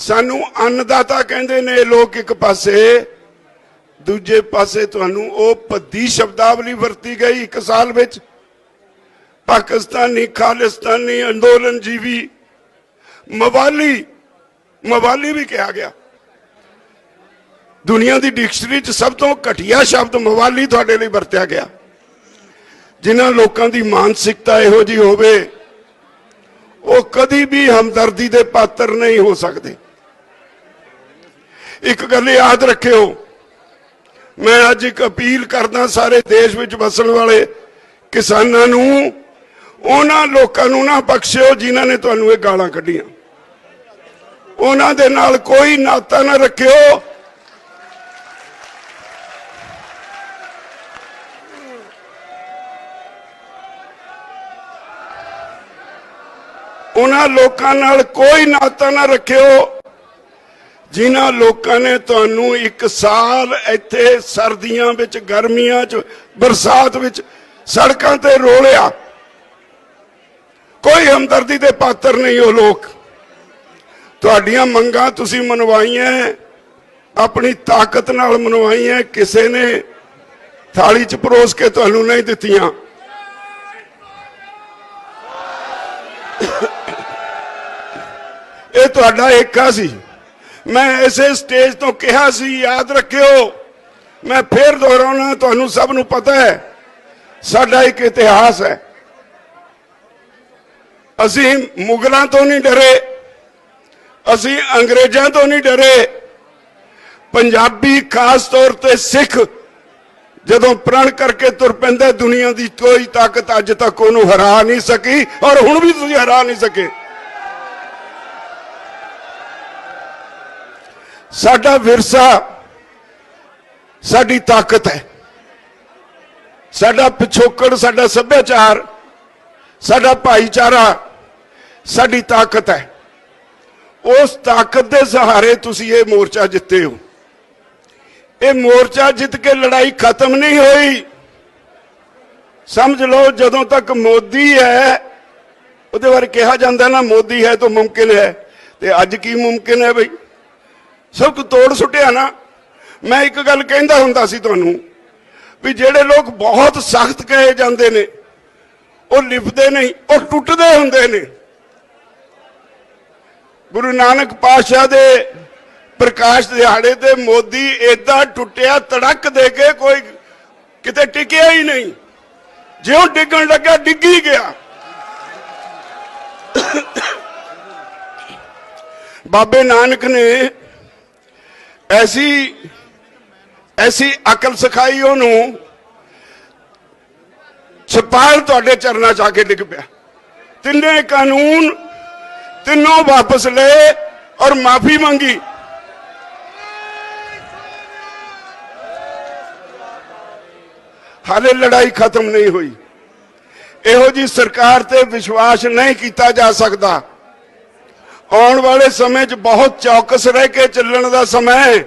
ਸਾਨੂੰ ਅੰਨਦਾਤਾ ਕਹਿੰਦੇ ਨੇ ਲੋਕ ਇੱਕ ਪਾਸੇ, ਦੂਜੇ ਪਾਸੇ ਤੁਹਾਨੂੰ ਉਹ ਭੱਦੀ ਸ਼ਬਦਾਵਲੀ ਵਰਤੀ ਗਈ ਇੱਕ ਸਾਲ ਵਿੱਚ। ਪਾਕਿਸਤਾਨੀ, ਖਾਲਿਸਤਾਨੀ ਅੰਦੋਲਨ ਜੀਵੀ ਮਵਾਲੀ ਮਵਾਲੀ ਵੀ ਕਿਹਾ ਗਿਆ। ਦੁਨੀਆ ਦੀ ਡਿਕਸ਼ਨਰੀ 'ਚ ਸਭ ਤੋਂ ਘਟੀਆ ਸ਼ਬਦ ਮਵਾਲੀ ਤੁਹਾਡੇ ਲਈ ਵਰਤਿਆ ਗਿਆ। ਜਿਨ੍ਹਾਂ ਲੋਕਾਂ ਦੀ ਮਾਨਸਿਕਤਾ ਇਹੋ ਜੀ ਹੋਵੇ, ਉਹ ਕਦੀ ਵੀ ਹਮਦਰਦੀ ਦੇ ਪਾਤਰ ਨਹੀਂ ਹੋ ਸਕਦੇ। ਇੱਕ ਗੱਲ ਯਾਦ ਰੱਖਿਓ। ਮੈਂ ਅੱਜ ਇੱਕ ਅਪੀਲ ਕਰਦਾ ਸਾਰੇ ਦੇਸ਼ ਵਿੱਚ ਵਸਣ ਵਾਲੇ ਕਿਸਾਨਾਂ ਨੂੰ, ਉਹਨਾਂ ਲੋਕਾਂ ਨੂੰ ਨਾ ਬਖਸ਼ਿਓ ਜਿਨ੍ਹਾਂ ਨੇ ਤੁਹਾਨੂੰ ਇਹ ਗਾਲਾਂ ਕੱਢੀਆਂ। ਉਹਨਾਂ ਦੇ ਨਾਲ ਕੋਈ ਨਾਤਾ ਨਾ ਰੱਖਿਓ। ਉਹਨਾਂ ਲੋਕਾਂ ਨਾਲ ਕੋਈ ਨਾਤਾ ਨਾ ਰੱਖਿਓ। ਜਿਨ੍ਹਾਂ ਲੋਕਾਂ ਨੇ ਤੁਹਾਨੂੰ ਇੱਕ ਸਾਲ ਇੱਥੇ ਸਰਦੀਆਂ ਵਿੱਚ, ਗਰਮੀਆਂ 'ਚ, ਬਰਸਾਤ ਵਿੱਚ ਸੜਕਾਂ ਤੇ ਰੋਲਿਆ। ਕੋਈ ਹਮਦਰਦੀ ਦੇ ਪਾਤਰ ਨਹੀਂ ਉਹ ਲੋਕ। ਤੁਹਾਡੀਆਂ ਮੰਗਾਂ ਤੁਸੀਂ ਮਨਵਾਈਆਂ ਆਪਣੀ ਤਾਕਤ ਨਾਲ ਮਨਵਾਈਆਂ ਕਿਸੇ ਨੇ ਥਾਲੀ 'ਚ ਪਰੋਸ ਕੇ ਤੁਹਾਨੂੰ ਨਹੀਂ ਦਿੱਤੀਆਂ। ਇਹ ਤੁਹਾਡਾ ਏਕਾ ਸੀ। ਮੈਂ ਇਸੇ ਸਟੇਜ ਤੋਂ ਕਿਹਾ ਸੀ, ਯਾਦ ਰੱਖਿਓ। ਮੈਂ ਫੇਰ ਦੁਹਰਾਉਣਾ, ਤੁਹਾਨੂੰ ਸਭ ਨੂੰ ਪਤਾ ਹੈ, ਸਾਡਾ ਇੱਕ ਇਤਿਹਾਸ ਹੈ। ਅਸੀਂ ਮੁਗਲਾਂ ਤੋਂ ਨਹੀਂ ਡਰੇ, ਅਸੀਂ ਅੰਗਰੇਜ਼ਾਂ ਤੋਂ ਨਹੀਂ ਡਰੇ। ਪੰਜਾਬੀ ਖਾਸ ਤੌਰ ਤੇ ਸਿੱਖ, ਜਦੋਂ ਪ੍ਰਣ ਕਰਕੇ ਤੁਰ ਪੈਂਦਾ, ਦੁਨੀਆ ਦੀ ਕੋਈ ਤਾਕਤ ਅੱਜ ਤੱਕ ਉਹਨੂੰ ਹਰਾ ਨਹੀਂ ਸਕੀ, ਔਰ ਹੁਣ ਵੀ ਤੁਸੀਂ ਹਰਾ ਨਹੀਂ ਸਕੇ। ਸਾਡਾ ਵਿਰਸਾ ਸਾਡੀ ਤਾਕਤ ਹੈ। ਸਾਡਾ ਪਿਛੋਕੜ, ਸਾਡਾ ਸੱਭਿਆਚਾਰ, ਸਾਡਾ ਭਾਈਚਾਰਾ ਸਾਡੀ ਤਾਕਤ ਹੈ। ਉਸ ਤਾਕਤ ਦੇ ਸਹਾਰੇ ਤੁਸੀਂ ਇਹ ਮੋਰਚਾ ਜਿੱਤੇ ਹੋ। ਇਹ ਮੋਰਚਾ ਜਿੱਤ ਕੇ ਲੜਾਈ ਖਤਮ ਨਹੀਂ ਹੋਈ। ਸਮਝ ਲਓ, ਜਦੋਂ ਤੱਕ ਮੋਦੀ ਹੈ, ਉਹਦੇ ਬਾਰੇ ਕਿਹਾ ਜਾਂਦਾ ਨਾ, ਮੋਦੀ ਹੈ ਤਾਂ ਮੁਮਕਿਨ ਹੈ। ਤੇ ਅੱਜ ਕੀ ਮੁਮਕਿਨ ਹੈ ਬਈ? ਸਭ ਕੁ ਤੋੜ ਸੁੱਟਿਆ ਨਾ। ਮੈਂ ਇੱਕ ਗੱਲ ਕਹਿੰਦਾ ਹੁੰਦਾ ਸੀ ਤੁਹਾਨੂੰ ਵੀ ਜਿਹੜੇ ਲੋਕ ਬਹੁਤ ਸਖਤ ਕਹੇ ਜਾਂਦੇ ਨੇ, ਉਹ ਲਿਪਦੇ ਨਹੀਂ, ਉਹ ਟੁੱਟਦੇ ਹੁੰਦੇ ਨੇ। ਗੁਰੂ ਨਾਨਕ ਪਾਤਸ਼ਾਹ ਦੇ ਪ੍ਰਕਾਸ਼ ਦਿਹਾੜੇ ਤੇ ਮੋਦੀ ਏਦਾਂ ਟੁੱਟਿਆ ਤੜਕ ਦੇ ਕੇ ਕੋਈ ਕਿਤੇ ਟਿਕਿਆ ਹੀ ਨਹੀਂ। ਜਿਉਂ ਡਿੱਗਣ ਲੱਗਾ, ਡਿੱਗੀ ਗਿਆ। ਬਾਬੇ ਨਾਨਕ ਨੇ ਐਸੀ ਐਸੀ ਅਕਲ ਸਿਖਾਈ ਉਹਨੂੰ ਛਪਾਲ ਤੁਹਾਡੇ ਚਰਨਾਂ 'ਚ ਆ ਕੇ ਡਿੱਗ ਪਿਆ। ਤਿੰਨੇ ਕਾਨੂੰਨ ਤਿੰਨੋਂ ਵਾਪਸ ਲਏ ਔਰ ਮਾਫੀ ਮੰਗੀ। ਹਾਲੇ ਲੜਾਈ ਖਤਮ ਨਹੀਂ ਹੋਈ। ਇਹੋ ਜੀ ਸਰਕਾਰ ਤੇ ਵਿਸ਼ਵਾਸ ਨਹੀਂ ਕੀਤਾ ਜਾ ਸਕਦਾ। ਆਉਣ ਵਾਲੇ ਸਮੇਂ 'ਚ ਬਹੁਤ ਚੌਕਸ ਰਹਿ ਕੇ ਚੱਲਣ ਦਾ ਸਮਾਂ ਹੈ।